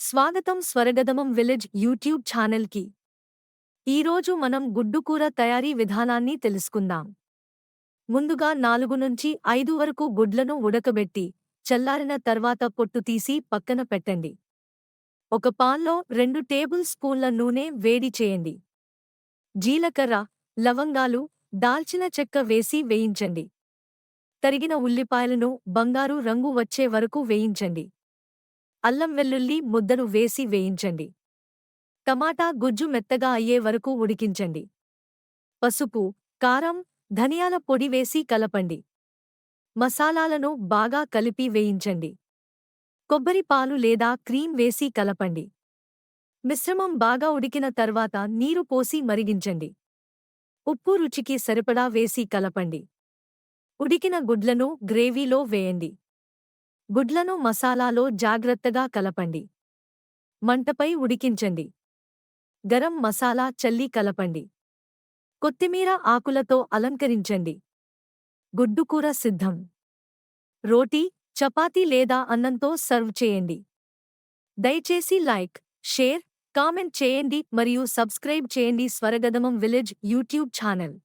స్వాగతం స్వరగదమం village YouTube ఛానల్కి. ఈరోజు మనం గుడ్డుకూర తయారీ విధానాన్ని తెలుసుకుందాం. ముందుగా నాలుగు నుంచి ఐదు వరకు గుడ్లను ఉడకబెట్టి చల్లారిన తర్వాత పొట్టు తీసి పక్కన పెట్టండి. ఒక పాన్లో రెండు టేబుల్ స్పూన్ల నూనె వేడి చేయండి. జీలకర్ర లవంగాలు దాల్చిన చెక్క వేసి వేయించండి. తరిగిన ఉల్లిపాయలను బంగారు రంగు వచ్చే వరకు వేయించండి. అల్లం వెల్లుల్లి ముద్దను వేసి వేయించండి. టమాటా గుజ్జు మెత్తగా అయ్యే వరకు ఉడికించండి. పసుపు కారం ధనియాల పొడి వేసి కలపండి. మసాలాలను బాగా కలిపి వేయించండి. కొబ్బరి పాలు లేదా క్రీం వేసి కలపండి. మిశ్రమం బాగా ఉడికిన తర్వాత నీరు పోసి మరిగించండి. ఉప్పు రుచికి సరిపడా వేసి కలపండి. ఉడికిన గుడ్లను గ్రేవీలో వేయండి. గుడ్లను మసాలాలో జాగ్రత్తగా కలపండి. మంటపై ఉడికించండి. గరం మసాలా చల్లి కలపండి. కొత్తిమీర ఆకులతో అలంకరించండి. గుడ్డుకూర సిద్ధం. రోటీ చపాతీ లేదా అన్నంతో సర్వ్ చేయండి. దయచేసి లైక్ షేర్ కామెంట్ చేయండి మరియు సబ్స్క్రైబ్ చేయండి స్వరగదమం విలేజ్ యూట్యూబ్ ఛానల్.